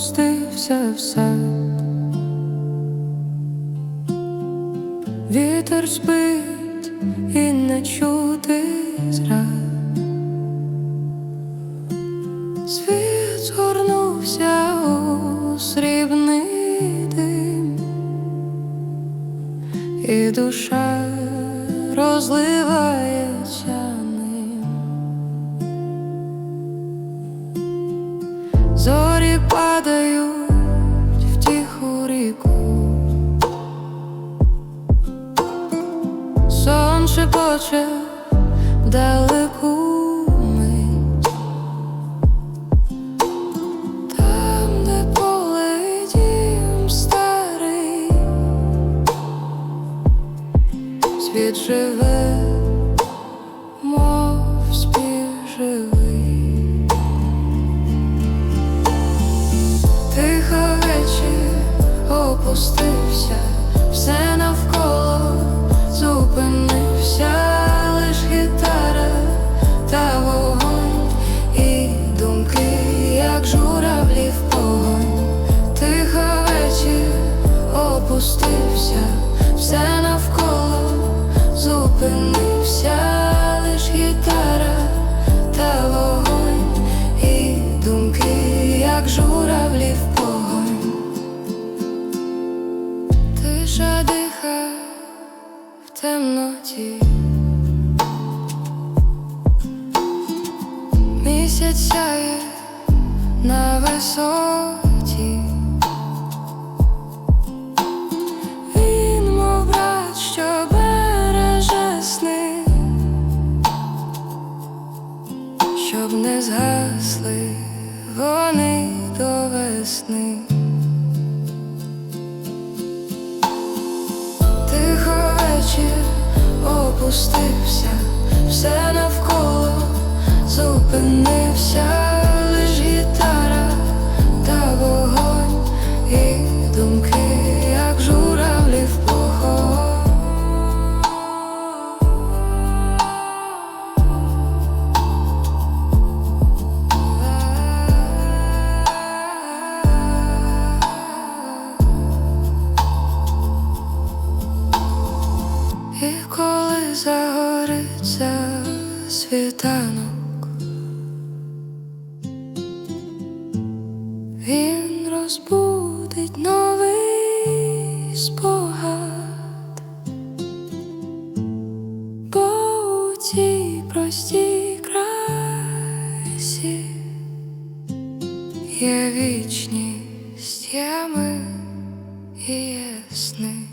опустився в. Вітер спить і не чути зрад. Світ згорнувся у срібний дим, і душа розливається шепоче далеку мить, там, де поле й дім старий, світ живе, мов співживий. Тихо вечір опустився, все навколо опустився, все навколо зупинився, лиш гітара та вогонь, і думки, як журавлі в погонь. Тиша диха в темноті. Місяць сяє на висоті. Не згасли вони до весни. Тихо вечір опустився, все навколо зупинився, загориться світанок, він розбудить новий спогад, бо у цій простій красі є вічність ями і є сни.